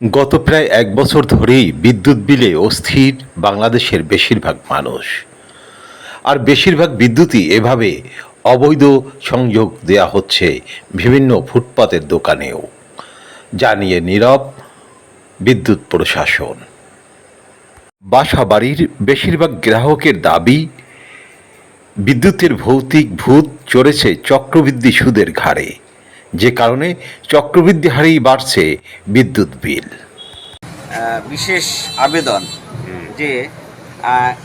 গত প্রায় এক বছর ধরেই বিদ্যুৎ বিলে অস্থির বাংলাদেশের বেশিরভাগ মানুষ। আর বেশিরভাগ বিদ্যুৎই এভাবে অবৈধ সংযোগ দেয়া হচ্ছে বিভিন্ন ফুটপাতের দোকানেও। যা নিয়ে নীরব বিদ্যুৎ প্রশাসন। বাসা বাড়ির বেশিরভাগ গ্রাহকের দাবি, বিদ্যুতের ভৌতিক ভূত চড়েছে চক্রবৃদ্ধি সুদের ঘাড়ে। যে কারণে চক্রবৃদ্ধি হারেই বাড়ছে বিদ্যুৎ বিল। বিশেষ আবেদন যে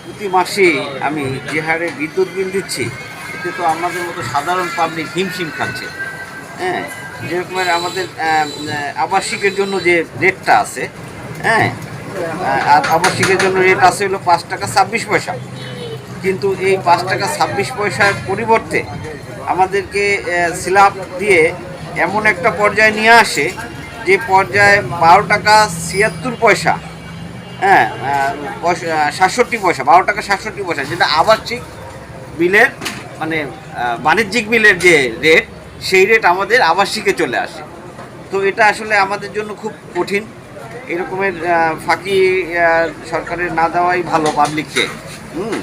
প্রতি মাসে আমি যে হারে বিদ্যুৎ বিল দিচ্ছি এতে তো আমাদের মতো সাধারণ পাবলিক হিমশিম খাচ্ছে। হ্যাঁ যেরকম আমাদের আবাসিকের জন্য যে রেটটা আছে হ্যাঁ আর আবাসিকের জন্য রেট আছে হলো পাঁচ টাকা ছাব্বিশ পয়সা। কিন্তু এই পাঁচ টাকা ছাব্বিশ পয়সার পরিবর্তে আমাদেরকে স্ল্যাব দিয়ে এমন একটা পর্যায়ে নিয়ে আসে যে পর্যায়ে বারো টাকা ছিয়াত্তর পয়সা হ্যাঁ সাতষট্টি পয়সা, বারো টাকা সাতষট্টি পয়সা, যেটা আবাসিক বিলের মানে বাণিজ্যিক বিলের যে রেট সেই রেট আমাদের আবাসিকে চলে আসে। তো এটা আসলে আমাদের জন্য খুব কঠিন। এরকমের ফাঁকি সরকারের না দেওয়াই ভালো পাবলিককে হুম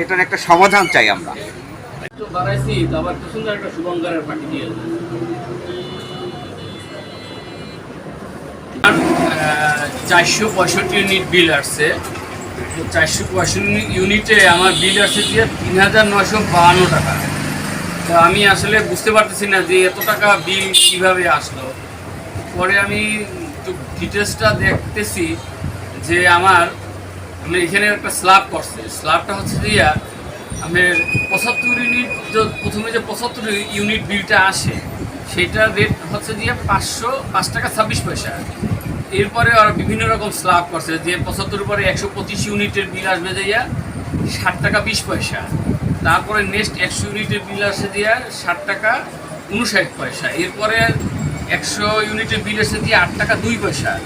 এটার একটা সমাধান চাই আমরা। চারশো পঁয়ষট্টি ইউনিট বিল আসছে। চারশো পঁয়ষট্টি ইউনিটে আমার বিল আসছে তিন হাজার নয়শো বাহান্ন টাকা। তো আমি আসলে বুঝতে পারতেছি না যে এত টাকা বিল কীভাবে আসলো। পরে আমি একটু ডিটেলসটা দেখতেছি যে আমার আমি এখানে একটা স্ল্যাব করছে। স্ল্যাবটা হচ্ছে দিয়া আমার পঁচাত্তর ইউনিট যে- প্রথমে যে পঁচাত্তর ইউনিট বিলটা আসে সেটার রেট হচ্ছে দিয়ে পাঁচশো, পাঁচ টাকা ছাব্বিশ পয়সা। এরপরে আর বিভিন্ন রকম স্ল্যাব করছে, যে পঁচাত্তর পরে একশো পঁচিশ ইউনিটের বিল আসবে দিয়া ষাট টাকা বিশ পয়সা। তারপরে নেক্সট একশো ইউনিটের বিল আসে দিয়া ষাট টাকা উনষাট পয়সা। এরপরে একশো ইউনিটের বিল আসে দিয়ে আট টাকা দুই পয়সা।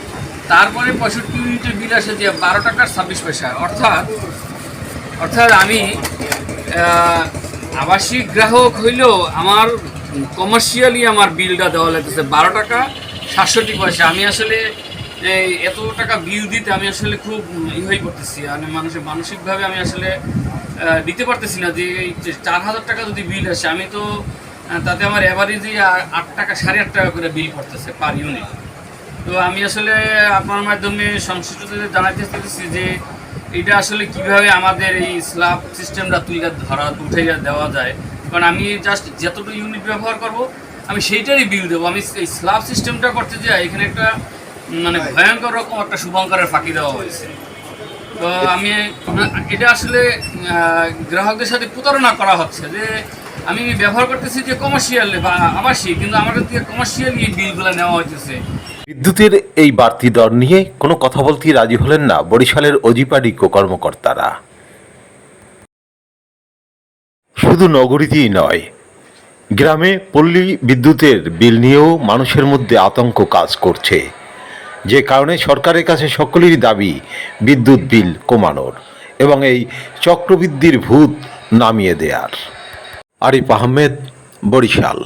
তারপরে পঁয়ষট্টি ইউনিটের বিল আসে দিয়ে বারো টাকার ছাব্বিশ পয়সা। অর্থাৎ অর্থাৎ আমি আবাসিক গ্রাহক হইলেও আমার কমার্শিয়ালি আমার বিলটা দেওয়া লাগতেছে বারো টাকা, সাতষট্টি পয়সা। আমি আসলে এত টাকা বিল দিতে আমি আসলে খুব ই করতেছি মানে মানুষের মানসিকভাবে আমি আসলে দিতে পারতেছি না যে এই চার হাজার টাকা যদি বিল আসে, আমি তো তাতে আমার অ্যাভারেজে আট টাকা, সাড়ে আট টাকা করে বিল পড়তেছে পার ইউনিট তো আমি আসলে আপনার মাধ্যমে সংশ্লিষ্টদের জানাতে চাইতেছি যে এটা আসলে কীভাবে আমাদের এই স্ল্যাব সিস্টেমটা তুলে ধরা উঠে দেওয়া যায়? কারণ আমি জাস্ট যতটুকু ইউনিট ব্যবহার করব আমি সেইটারই বিল দেবো। আমি এই স্ল্যাব সিস্টেমটা করতে যাই এখানে একটা মানে ভয়ঙ্কর রকম একটা শুভঙ্করের ফাঁকি দেওয়া হয়েছে। তো আমি এটা আসলে গ্রাহকদের সাথে প্রতারণা করা হচ্ছে যে আমি ব্যবহার করতেছি যে কমার্শিয়াল বা আবাসিক, কিন্তু আমার থেকে কমার্শিয়ালি এই বিলগুলো নেওয়া হইতেছে। বিদ্যুতের এই বাড়তি দর নিয়ে কোনো কথা বলতে রাজি হলেন না বরিশালের অজিপাডিক কর্মকর্তারা শুধু নগরীতেই নয়, গ্রামে পল্লী বিদ্যুতের বিল নিয়েও মানুষের মধ্যে আতঙ্ক কাজ করছে। যে কারণে সরকারের কাছে সকলেরই দাবি, বিদ্যুৎ বিল কমানোর এবং এই চক্রবৃদ্ধির ভূত নামিয়ে দেয়ার। আরিফ আহমেদ বরিশাল।